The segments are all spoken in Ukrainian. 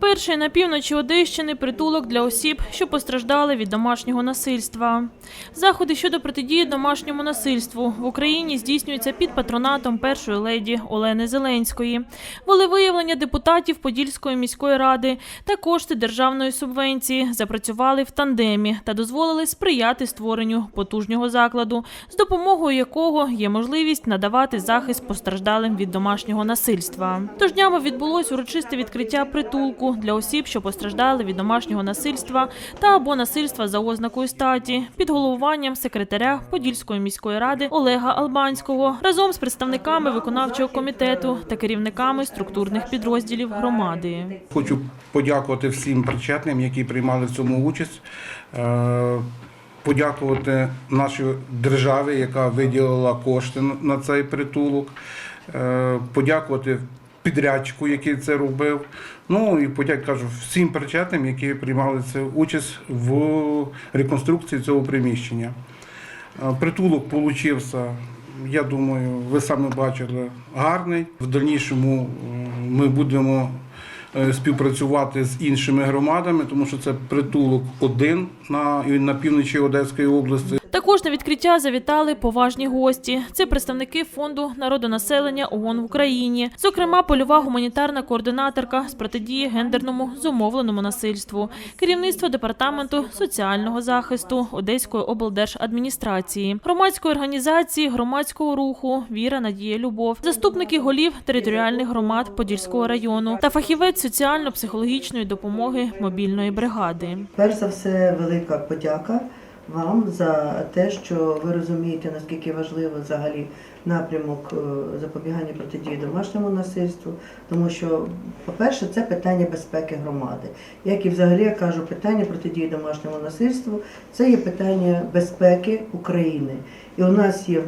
Перший на півночі Одещини притулок для осіб, що постраждали від домашнього насильства. Заходи щодо протидії домашньому насильству в Україні здійснюються під патронатом першої леді Олени Зеленської. Волевиявлення депутатів Подільської міської ради та кошти державної субвенції запрацювали в тандемі та дозволили сприяти створенню потужнього закладу, з допомогою якого є можливість надавати захист постраждалим від домашнього насильства. Тож днями відбулось урочисте відкриття притулку для осіб, що постраждали від домашнього насильства та або насильства за ознакою статі під головуванням секретаря Подільської міської ради Олега Албанського разом з представниками виконавчого комітету та керівниками структурних підрозділів громади. Хочу подякувати всім причетним, які приймали в цьому участь. Е, Подякувати нашій державі, яка виділила кошти на- цей притулок. Е, Подякувати підрядчику, який це робив. Ну і подяк кажу всім причетним, які приймали це участь в реконструкції цього приміщення. Е, Притулок получився, я думаю, ви самі бачили, гарний. В дальнішому е, ми будемо е, співпрацювати з іншими громадами, тому що це притулок один на, на півночі Одеської області. Також відкриття завітали поважні гості. Це представники фонду народонаселення ООН в Україні, зокрема, польова гуманітарна координаторка з протидії гендерному зумовленому насильству, керівництво департаменту соціального захисту Одеської облдержадміністрації, громадської організації громадського руху Віра, Надія, Любов, заступники голів територіальних громад Подільського району та фахівець соціально-психологічної допомоги мобільної бригади. Перш за все, велика подяка вам за те, що ви розумієте, наскільки важливо взагалі напрямок е, запобігання протидії домашньому насильству, тому що, по-перше, це питання безпеки громади. Як і взагалі я кажу, питання протидії домашньому насильству це є питання безпеки України. І у нас є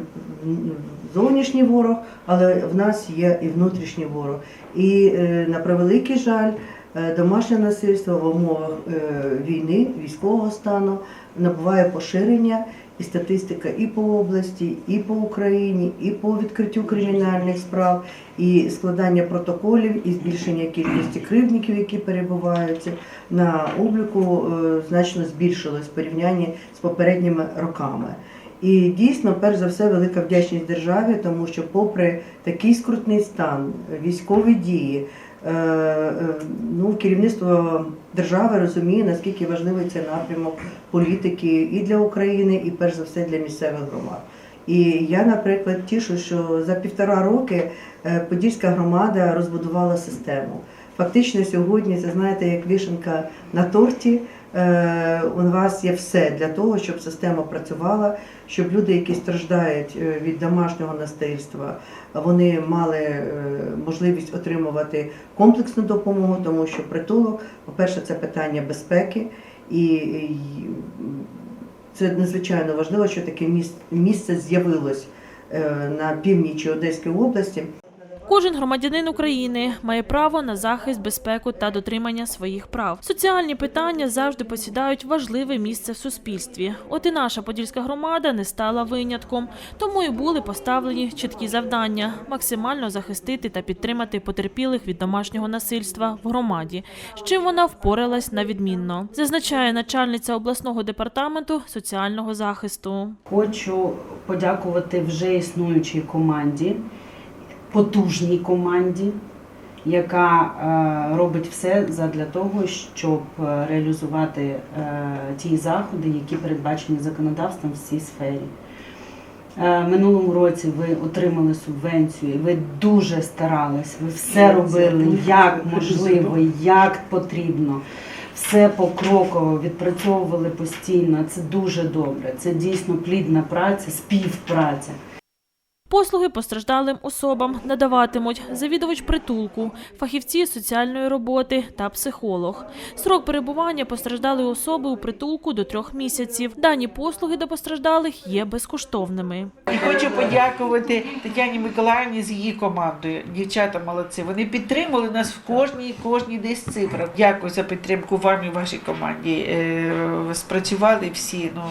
зовнішній ворог, але в нас є і внутрішній ворог. І е, на превеликий жаль. Е, Домашнє насильство в умовах е, війни, військового стану набуває поширення і статистика і по області, і по Україні, і по відкриттю кримінальних справ, і складання протоколів, і збільшення кількості кривдників, які перебуваються на обліку, е, значно збільшилось в порівнянні з попередніми роками. І дійсно, перш за все, велика вдячність державі, тому що, попри такий скрутний стан, військові дії, ну, керівництво держави розуміє, наскільки важливий цей напрямок політики і для України, і перш за все для місцевих громад. І я, наприклад, тішу, що за півтора роки е, Подільська громада розбудувала систему. Фактично сьогодні, це знаєте, як вишенка на торті. Е, У вас є все для того, щоб система працювала, щоб люди, які страждають е, від домашнього насильства, вони мали е, можливість отримувати комплексну допомогу, тому що притулок, по-перше, це питання безпеки, і це надзвичайно важливо, що таке місце з'явилось на північі Одеської області. Кожен громадянин України має право на захист, безпеку та дотримання своїх прав. Соціальні питання завжди посідають важливе місце в суспільстві. От і наша подільська громада не стала винятком, тому і були поставлені чіткі завдання максимально захистити та підтримати потерпілих від домашнього насильства в громаді, з чим вона впоралась на відмінно, зазначає начальниця обласного департаменту соціального захисту. Хочу подякувати вже існуючій команді, потужній команді, яка е, робить все задля того, щоб е, реалізувати е, ті заходи, які передбачені законодавством в цій сфері. Минулому році ви отримали субвенцію, ви дуже старались, ви все робили як можливо, як потрібно. Все покроково відпрацьовували постійно. Це дуже добре. Це дійсно плідна праця, співпраця. Послуги постраждалим особам надаватимуть завідувач притулку, фахівці соціальної роботи та психолог. Срок перебування постраждалої особи у притулку до трьох місяців. Дані послуги до постраждалих є безкоштовними. І хочу подякувати Тетяні Миколаївні з її командою. Дівчата молодці. Вони підтримали нас в кожній кожній десь цифрах. Дякую за підтримку вам і вашій команді. Е, Спрацювали всі, ну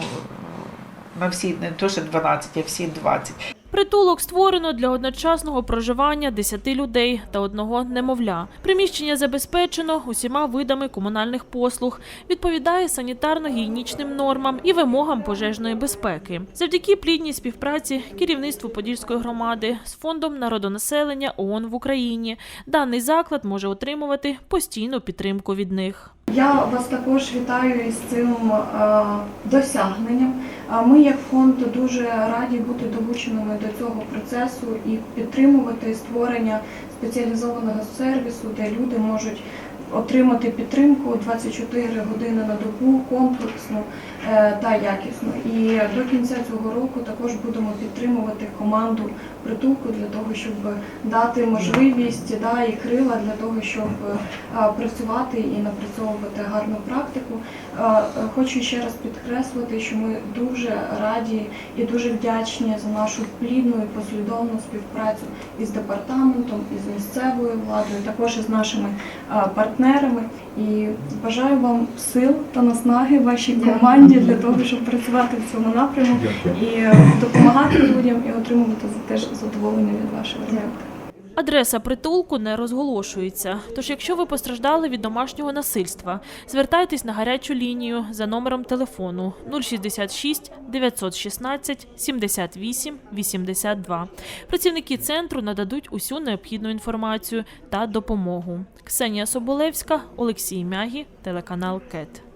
на всі, не то що 12, а всі 20. Притулок створено для одночасного проживання 10 людей та одного немовля. Приміщення забезпечено усіма видами комунальних послуг, відповідає санітарно-гігієнічним нормам і вимогам пожежної безпеки. Завдяки плідній співпраці керівництву Подільської громади з фондом народонаселення ООН в Україні даний заклад може отримувати постійну підтримку від них. Я вас також вітаю із цим е, досягненням. А Ми, як фонд, дуже раді бути долученими до цього процесу і підтримувати створення спеціалізованого сервісу, де люди можуть отримати підтримку 24 години на добу, комплексну е, та якісну. І до кінця цього року також будемо підтримувати команду притулку для того, щоб дати можливість да, і крила для того, щоб е, працювати і напрацьовувати гарну практику. Е, Хочу ще раз підкреслити, що ми дуже раді і дуже вдячні за нашу плідну і послідовну співпрацю із департаментом, із місцевою владою, також із нашими е, партнерами. І бажаю вам сил та наснаги вашій команді для того, щоб працювати в цьому напрямку і е, допомагати людям і отримувати теж задоволення від вашої роботи. Адреса притулку не розголошується. Тож, якщо ви постраждали від домашнього насильства, звертайтесь на гарячу лінію за номером телефону 066 916 78 82. Працівники центру нададуть усю необхідну інформацію та допомогу. Ксенія Соболевська, Олексій Мягі, телеканал КЕТ.